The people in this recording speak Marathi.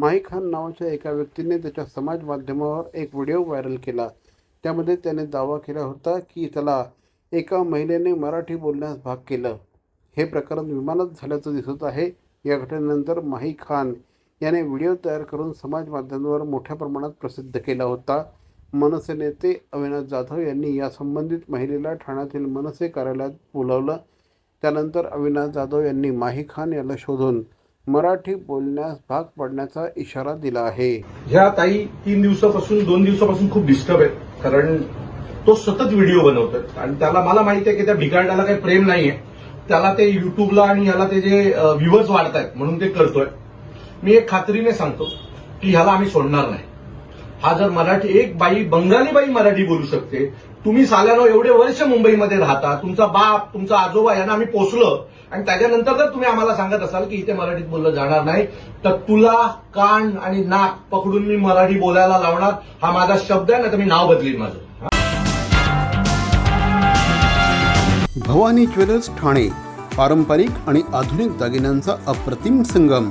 माही खान नावाच्या एका व्यक्तीने त्याच्या समाज माध्यमावर एक व्हिडिओ व्हायरल केला. त्यामध्ये त्याने दावा केला होता की त्याला एका महिलेने मराठी बोलण्यास भाग केलं. हे प्रकरण विमानात झाल्याचं दिसत आहे. या घटनेनंतर माही खान याने व्हिडिओ तयार करून समाज माध्यमांवर मोठ्या प्रमाणात प्रसिद्ध केला होता. मनसे नेते अविनाश जाधव यांनी या संबंधित महिलेला ठाण्यातील मनसे कार्यालयात बोलावलं. त्यानंतर अविनाश जाधव यांनी माही खान याला शोधून मराठी बोलण्यास भाग पडण्याचा इशारा दिला आहे. ह्या ताई तीन दिवसापासून दोन दिवसापासून खूप डिस्टर्ब आहेत. कारण तो सतत व्हिडिओ बनवतात आणि त्याला मला माहिती आहे की त्या भिकाडाला काही प्रेम नाहीये. त्याला ते युट्यूबला आणि ह्याला ते जे व्ह्युअर्स वाढतायत म्हणून ते करतोय. मी एक खात्रीने सांगतो की ह्याला आम्ही सोडणार नाही. हा जर मराठी एक बाई बंगाली बाई मराठी बोलू शकते. तुम्ही साल्यानो एवढे वर्ष मुंबईमध्ये राहता तुमचा बाप तुमचा आजोबा यांना आम्ही पोचलं आणि त्याच्यानंतर जर तुम्ही आम्हाला सांगत असाल की इथे मराठीत बोललं जाणार नाही तर तुला कान आणि नाक पकडून मी मराठी बोलायला लावणार. हा माझा शब्द आहे ना तर मी नाव बदलीन माझं. भवानी ज्वेलर्स ठाणे पारंपरिक आणि आधुनिक दागिन्यांचा अप्रतिम संगम.